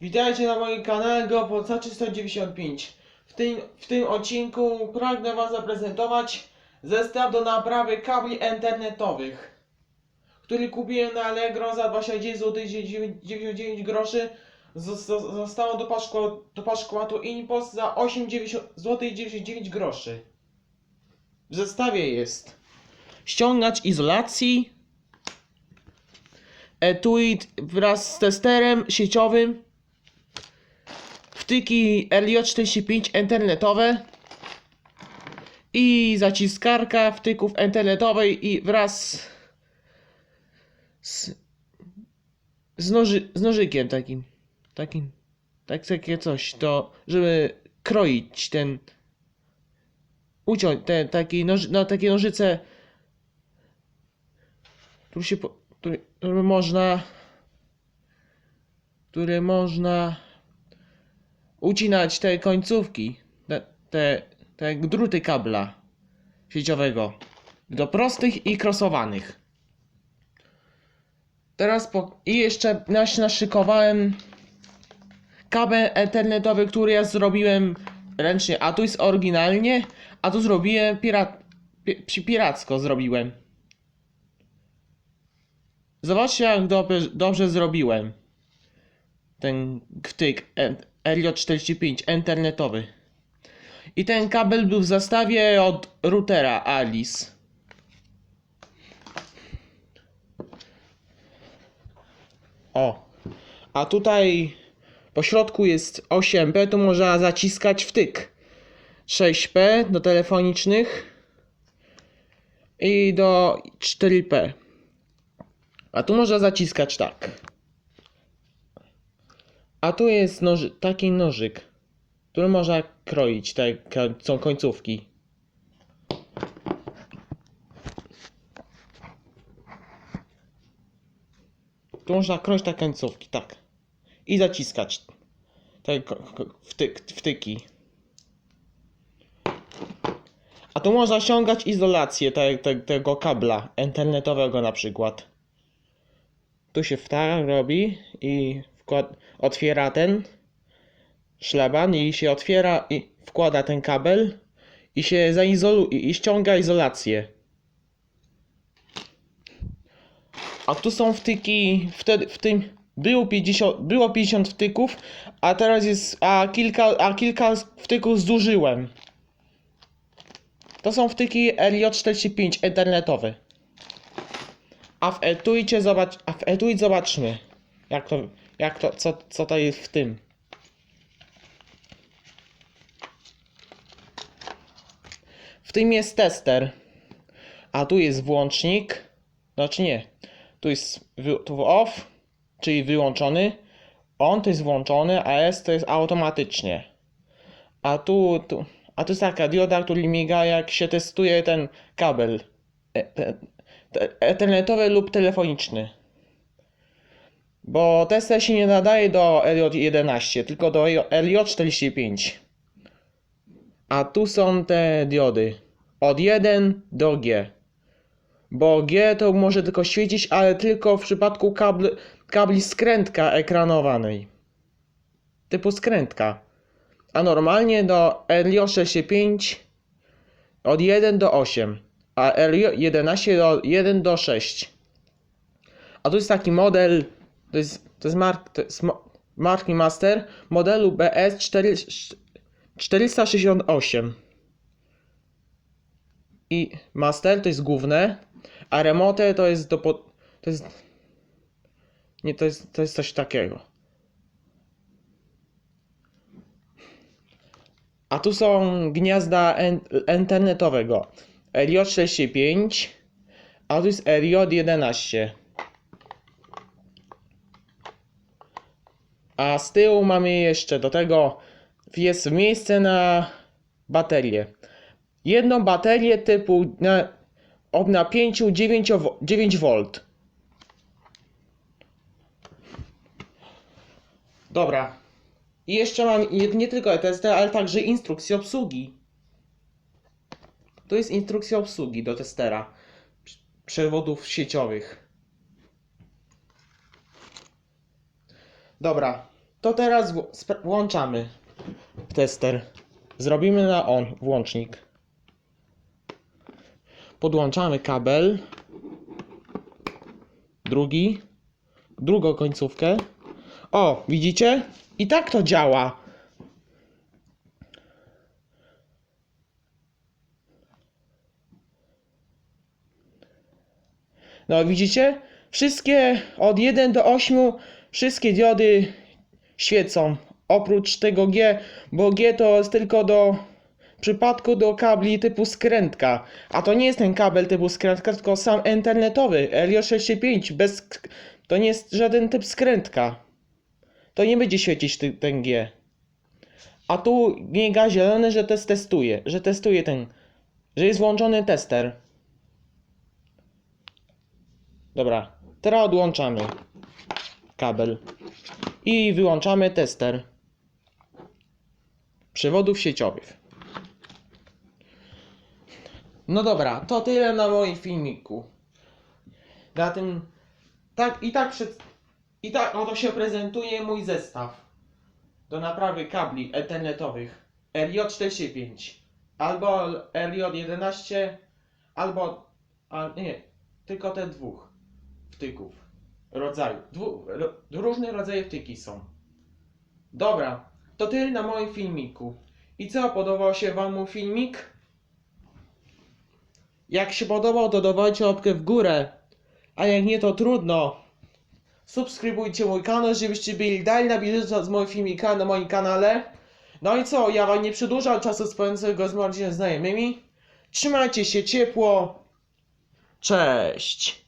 Witajcie na moim kanale GoPolca 395. W tym, w tym odcinku pragnę Wam zaprezentować zestaw do naprawy kabli internetowych, który kupiłem na Allegro za 29 zł 99 groszy. Zosta- Zostało do, paszko, do paszkwatu Impost za 8,90 zł 99 groszy. W zestawie jest ściągacz izolacji, etui wraz z testerem sieciowym, wtyki RJ45 internetowe i zaciskarka wtyków internetowej i wraz z, z, noży, z nożykiem takim, takim, tak, takie coś, to żeby kroić ten, uciąć ten taki, noży, no, takie nożyce, tu się, które, które można, które można ucinać te końcówki, te, te, te druty kabla sieciowego do prostych i krosowanych. Teraz po, i jeszcze naszykowałem kabel internetowy, który ja zrobiłem ręcznie, a tu jest oryginalnie, a tu zrobiłem pirat, pi, piracko zrobiłem. Zobaczcie jak dobrze, dobrze zrobiłem ten wtyk RJ45 internetowy. I ten kabel był w zestawie od routera Alice. O. A tutaj po środku jest 8P, tu można zaciskać wtyk. 6P do telefonicznych i do 4P. A tu można zaciskać tak. A tu jest noży, taki nożyk, który można kroić, te ko- są końcówki. Tu można kroić te końcówki, tak. I zaciskać wtyk, wtyki. A tu można ściągać izolację te, te, tego kabla internetowego na przykład. Tu się wtara robi i wkład, otwiera ten szlaban i się otwiera i wkłada ten kabel i się zaizoluje i ściąga izolację. A tu są wtyki, wtedy w tym było 50, było 50 wtyków, a teraz jest, a kilka, a kilka wtyków zużyłem. To są wtyki RJ45 internetowe. A w etuicie zobacz, a w etui zobaczmy, jak to, jak to, co, co to jest w tym. W tym jest tester, a tu jest włącznik, znaczy nie, tu jest tu off, czyli wyłączony, on to jest włączony, a S to jest automatycznie. A tu, tu, a tu jest taka dioda, który miga jak się testuje ten kabel. E, te, te, internetowy lub telefoniczny. Bo tester się nie nadaje do RJ11, tylko do RJ45. A tu są te diody. Od 1 do G. Bo G to może tylko świecić, ale tylko w przypadku kabli, kabli skrętka ekranowanej. Typu skrętka. A normalnie do RJ65 od 1 do 8 a RJ11 do 1 do 6. A tu jest taki model, to jest, to jest, mark, to jest marki Master modelu BS 4, 468. I Master to jest główne, a Remote to jest do pod, to jest nie, to jest, to jest coś takiego. A tu są gniazda internetowego. RJ65, a tu jest RJ11. A z tyłu mamy jeszcze do tego jest miejsce na baterię. Jedną baterię typu na, o napięciu 9, wo- 9V. Dobra. I jeszcze mam nie, nie tylko ETSD, ale także instrukcję obsługi. To jest instrukcja obsługi do testera prz- przewodów sieciowych. Dobra. To teraz włączamy tester. Zrobimy na on włącznik. Podłączamy kabel. Drugi. Drugą końcówkę. O, widzicie? I tak to działa. No widzicie? Wszystkie od 1 do 8 wszystkie diody świecą. Oprócz tego G, bo G to jest tylko do w przypadku do kabli typu skrętka. A to nie jest ten kabel typu skrętka, tylko sam internetowy LJ65 bez to nie jest żaden typ skrętka. To nie będzie świecić ty, ten G. A tu miga zielony, że to testuje, że testuje ten, że jest włączony tester. Dobra, teraz odłączamy kabel i wyłączamy tester przewodów sieciowych. No dobra, to tyle na moim filmiku. Na tym tak i tak przed i tak oto się prezentuje mój zestaw do naprawy kabli ethernetowych RJ45 albo RJ11 albo a nie, tylko te dwóch wtyków rodzaju. Dwu, różne rodzaje wtyki są. Dobra, to tyle na moim filmiku. I co, podobał się Wam mój filmik? Jak się podobał, to dawajcie łapkę w górę. A jak nie, to trudno. Subskrybujcie mój kanał, żebyście byli dalej na bieżąco z moimi filmikami na moim kanale. No i co, ja wam nie przedłużam czasu spędzonego z moimi znajomymi. Trzymajcie się ciepło. Cześć.